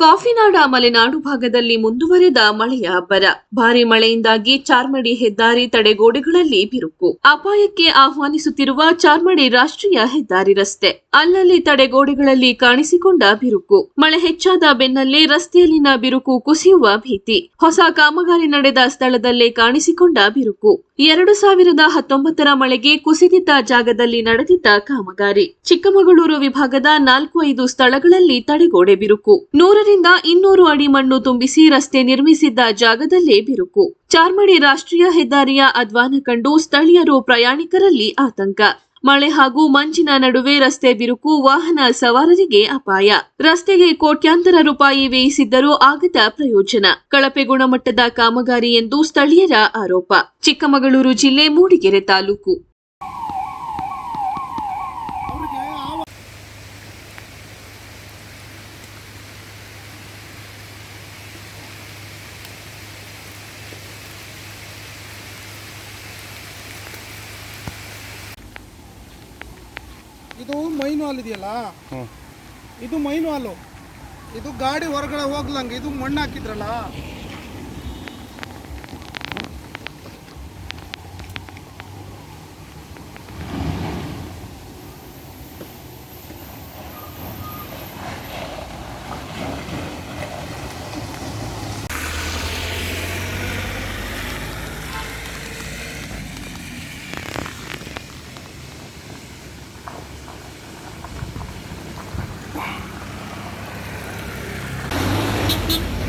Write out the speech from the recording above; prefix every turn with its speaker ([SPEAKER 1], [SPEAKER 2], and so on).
[SPEAKER 1] ಕಾಫಿನಾಡ ಮಲೆನಾಡು ಭಾಗದಲ್ಲಿ ಮುಂದುವರೆದ ಮಳೆಯ ಅಬ್ಬರ ಭಾರಿ ಮಳೆಯಿಂದಾಗಿ ಚಾರ್ಮಡಿ ಹೆದ್ದಾರಿ ತಡೆಗೋಡೆಗಳಲ್ಲಿ ಬಿರುಕು. ಅಪಾಯಕ್ಕೆ ಆಹ್ವಾನಿಸುತ್ತಿರುವ ಚಾರ್ಮಡಿ ರಾಷ್ಟ್ರೀಯ ಹೆದ್ದಾರಿ ರಸ್ತೆ. ಅಲ್ಲಲ್ಲಿ ತಡೆಗೋಡೆಗಳಲ್ಲಿ ಕಾಣಿಸಿಕೊಂಡ ಬಿರುಕು. ಮಳೆ ಹೆಚ್ಚಾದ ಬೆನ್ನಲ್ಲೇ ರಸ್ತೆಯಲ್ಲಿನ ಬಿರುಕು ಕುಸಿಯುವ ಭೀತಿ. ಹೊಸ ಕಾಮಗಾರಿ ನಡೆದ ಸ್ಥಳದಲ್ಲೇ ಕಾಣಿಸಿಕೊಂಡ ಬಿರುಕು. ಎರಡು ಸಾವಿರದ ಹತ್ತೊಂಬತ್ತರ ಮಳೆಗೆ ಕುಸಿದಿದ್ದ ಜಾಗದಲ್ಲಿ ನಡೆದಿದ್ದ ಕಾಮಗಾರಿ. ಚಿಕ್ಕಮಗಳೂರು ವಿಭಾಗದ ನಾಲ್ಕು ಐದು ಸ್ಥಳಗಳಲ್ಲಿ ತಡೆಗೋಡೆ ಬಿರುಕು. ನೂರರಿಂದ ಇನ್ನೂರು ಅಡಿ ಮಣ್ಣು ತುಂಬಿಸಿ ರಸ್ತೆ ನಿರ್ಮಿಸಿದ್ದ ಜಾಗದಲ್ಲೇ ಬಿರುಕು. ಚಾರ್ಮಡಿ ರಾಷ್ಟ್ರೀಯ ಹೆದ್ದಾರಿಯ ಅಧ್ವಾನ ಕಂಡು ಸ್ಥಳೀಯರು ಪ್ರಯಾಣಿಕರಲ್ಲಿ ಆತಂಕ. ಮಳೆ ಹಾಗೂ ಮಂಜಿನ ನಡುವೆ ರಸ್ತೆ ಬಿರುಕು ವಾಹನ ಸವಾರರಿಗೆ ಅಪಾಯ. ರಸ್ತೆಗೆ ಕೋಟ್ಯಾಂತರ ರೂಪಾಯಿ ವ್ಯಯಿಸಿದ್ದರೂ ಆಗದ ಪ್ರಯೋಜನ. ಕಳಪೆ ಗುಣಮಟ್ಟದ ಕಾಮಗಾರಿ ಎಂದು ಸ್ಥಳೀಯರ ಆರೋಪ. ಚಿಕ್ಕಮಗಳೂರು ಜಿಲ್ಲೆ ಮೂಡಿಗೆರೆ ತಾಲೂಕು.
[SPEAKER 2] ಇದು ಮೈನ್ ಹಾಲ್ ಇದೆಯಲ್ಲ? ಇದು ಮೈನ್ ಹಾಲು. ಇದು ಗಾಡಿ ಹೊರಗಡೆ ಹೋಗ್ಲಂಗೆ ಇದು ಮಣ್ಣು ಹಾಕಿದ್ರಲ್ಲ? Thank you.